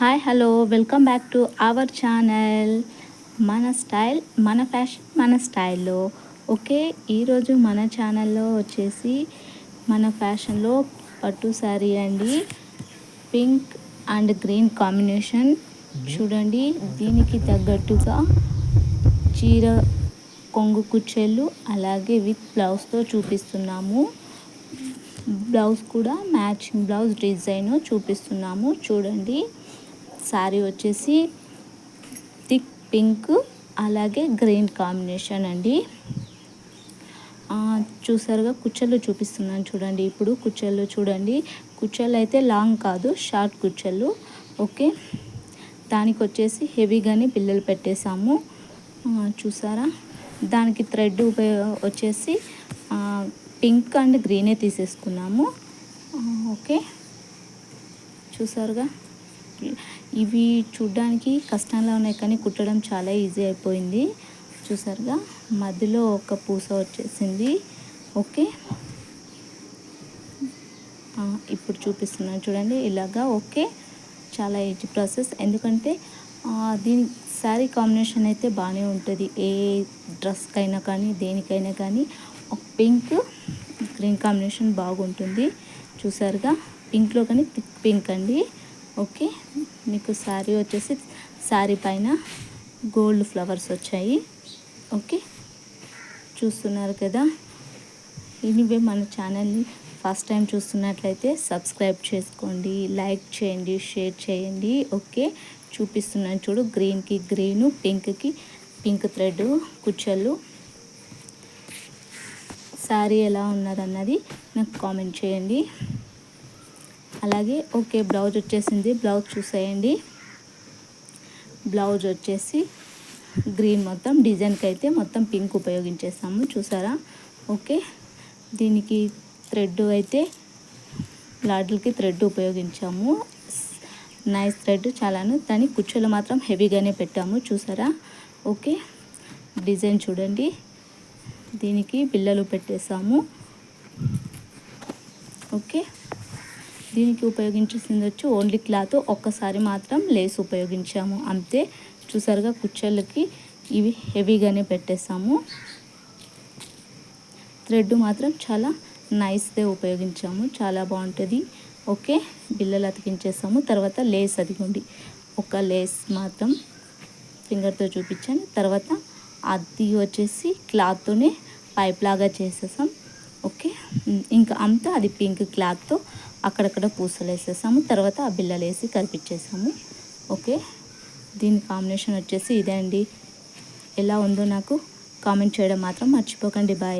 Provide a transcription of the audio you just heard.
Hi hello welcome back to our channel మన style మన fashion మన స్టైల్లో. ఓకే ఈరోజు మన ఛానల్లో వచ్చేసి మన ఫ్యాషన్లో పట్టు శారీ అండి. పింక్ అండ్ గ్రీన్ కాంబినేషన్ చూడండి దీనికి తగ్గట్టుగా చీర కొంగు కుచ్చేళ్ళు అలాగే విత్ బ్లౌజ్తో చూపిస్తున్నాము. బ్లౌజ్ కూడా మ్యాచింగ్ బ్లౌజ్ డిజైన్ చూపిస్తున్నాము. చూడండి. శారీ వచ్చేసి థిక్ పింక్ అలాగే గ్రీన్ కాంబినేషన్ అండి. చూసారుగా కుచ్చలు చూపిస్తున్నాను చూడండి. ఇప్పుడు కుచ్చలు చూడండి. కుచ్చలు అయితే లాంగ్ కాదు షార్ట్ కుచ్చలు ఓకే. దానికి వచ్చేసి హెవీగానే పిల్లలు పెట్టేశాము. చూసారా? దానికి థ్రెడ్ ఉపయోగ వచ్చేసి పింక్ అండ్ గ్రీనే తీసేసుకున్నాము. ఓకే. చూసారుగా? ఇవి చూడ్డానికి కష్టంగా ఉన్నాయి కానీ కుట్టడం చాలా ఈజీ అయిపోయింది. చూసారుగా? మధ్యలో ఒక పూస వచ్చేసింది. ఓకే. ఇప్పుడు చూపిస్తున్నాను చూడండి. ఇలాగా ఓకే. చాలా ఈజీ ప్రాసెస్. ఎందుకంటే దీని శారీ కాంబినేషన్ అయితే బాగానే ఉంటుంది. ఏ డ్రెస్కైనా కానీ దేనికైనా కానీ ఒక పింక్ గ్రీన్ కాంబినేషన్ బాగుంటుంది. చూసారుగా? పింక్లో కానీ థిక్ పింక్ అండి. ఓకే. మీకు శారీ వచ్చేసి శారీ పైన గోల్డ్ ఫ్లవర్స్ వచ్చాయి. ఓకే. చూస్తున్నారు కదా. ఇనివే మన ఛానల్ని ఫస్ట్ టైం చూస్తున్నట్లయితే సబ్స్క్రైబ్ చేసుకోండి లైక్ చేయండి షేర్ చేయండి. ఓకే. చూపిస్తున్నాను చూడు గ్రీన్కి గ్రీను పింక్కి పింక్ థ్రెడ్ కుచ్చలు. శారీ ఎలా ఉన్నదన్నది నాకు కామెంట్ చేయండి. అలాగే ఓకే బ్లౌజ్ వచ్చేసింది. బ్లౌజ్ చూసేయండి. బ్లౌజ్ వచ్చేసి గ్రీన్ మొత్తం. డిజైన్కి అయితే మొత్తం పింక్ ఉపయోగించేస్తాము. చూసారా? ఓకే. దీనికి థ్రెడ్ అయితే లాడ్లకి థ్రెడ్ ఉపయోగించాము. నైస్ థ్రెడ్ చాలాను. దాని కుచ్చులు మాత్రం హెవీగానే పెట్టాము. చూసారా? ఓకే. డిజైన్ చూడండి. దీనికి పిల్లలు పెట్టేసాము ఓకే. దీనికి ఉపయోగించేసింది వచ్చి ఓన్లీ క్లాత్ ఒక్కసారి మాత్రం లేస్ ఉపయోగించాము. అంతే. చూసారుగా కుచ్చలకి ఇవి హెవీగానే పెట్టేసాము థ్రెడ్ మాత్రం చాలా నైస్దే ఉపయోగించాము. చాలా బాగుంటుంది. ఓకే. బిల్లలు అతికించేసాము తర్వాత లేస్ అదిగోండి. ఒక లేస్ మాత్రం ఫింగర్తో చూపించాను. తర్వాత అది వచ్చేసి క్లాత్తోనే పైప్ లాగా చేసేసాం. ఓకే. ఇంకా అంతా అది పింక్ క్లాత్తో అక్కడక్కడ పూసలు వేసేసాము తర్వాత ఆ బిల్లలు వేసి కలిపించేసాము ఓకే? దీని కాంబినేషన్ వచ్చేసి ఇదే అండి. ఎలా ఉందో నాకు కామెంట్ చేయడం మాత్రం మర్చిపోకండి. బాయ్.